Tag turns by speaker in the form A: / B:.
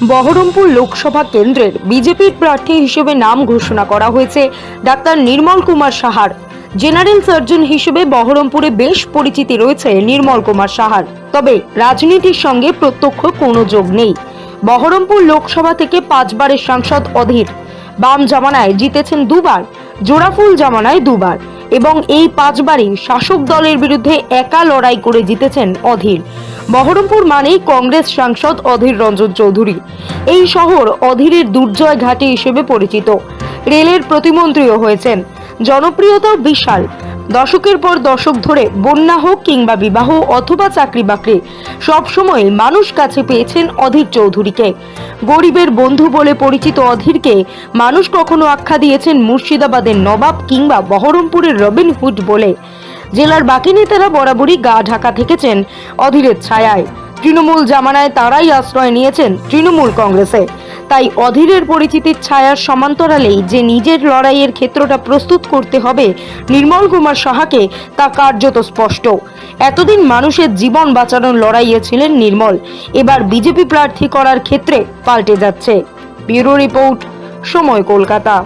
A: বহরমপুর লোকসভা কেন্দ্রের বিজেপির প্রার্থী হিসেবে নাম ঘোষণা করা হয়েছে ডাক্তার নির্মল কুমার সাহার। জেনারেল সার্জন হিসেবে বহরমপুরে বেশ পরিচিতি রয়েছে নির্মল কুমার সাহার। তবে রাজনীতির সঙ্গে প্রত্যক্ষ কোনো যোগ নেই। বহরমপুর লোকসভা থেকে পাঁচবারের সাংসদ অধীর। বাম জামানায় জিতেছেন দুবার, জোড়াফুল জামানায় দুবার এবং এই পাঁচবারই শাসক দলের বিরুদ্ধে একা লড়াই করে জিতেছেন অধীর। বহরমপুর মানেই কংগ্রেস সাংসদ অধীর রঞ্জন চৌধুরী। এই শহর অধীরের দুর্জয় ঘাটি হিসেবে পরিচিত। রেলের প্রতিমন্ত্রীও হয়েছেন। জনপ্রিয়তাও বিশাল। দশকের পর দশক ধরে বন্যা হোক কিংবা বিবাহ অথবা চাকরি বাকরি সবসময় মানুষ কাছে পেয়েছেন অধীর চৌধুরীকে। গরিবের বন্ধু বলে পরিচিত অধীরকে মানুষ কখনো আখ্যা দিয়েছেন মুর্শিদাবাদের নবাব কিংবা বহরমপুরের রবিনহুড বলে। জেলার বাকি নেতারা বরাবরই গা ঢাকা থেকেছেন অধীরের ছায়ায়। তৃণমূল জামানায় তারাই আশ্রয় নিয়েছেন তৃণমূল কংগ্রেসে। তাই অধীরের পরিচিতির ছায়ার সমান্তরালেই যে নিজের লড়াইয়ের ক্ষেত্রটা প্রস্তুত করতে হবে নির্মল কুমার সাহাকে, তা কার্যত স্পষ্ট। এতদিন মানুষের জীবন বাঁচানোর লড়াইয়ে ছিলেন নির্মল। এবার বিজেপি প্রার্থী করার ক্ষেত্রে পাল্টে যাচ্ছে। ব্যুরো রিপোর্ট, সময় কলকাতা।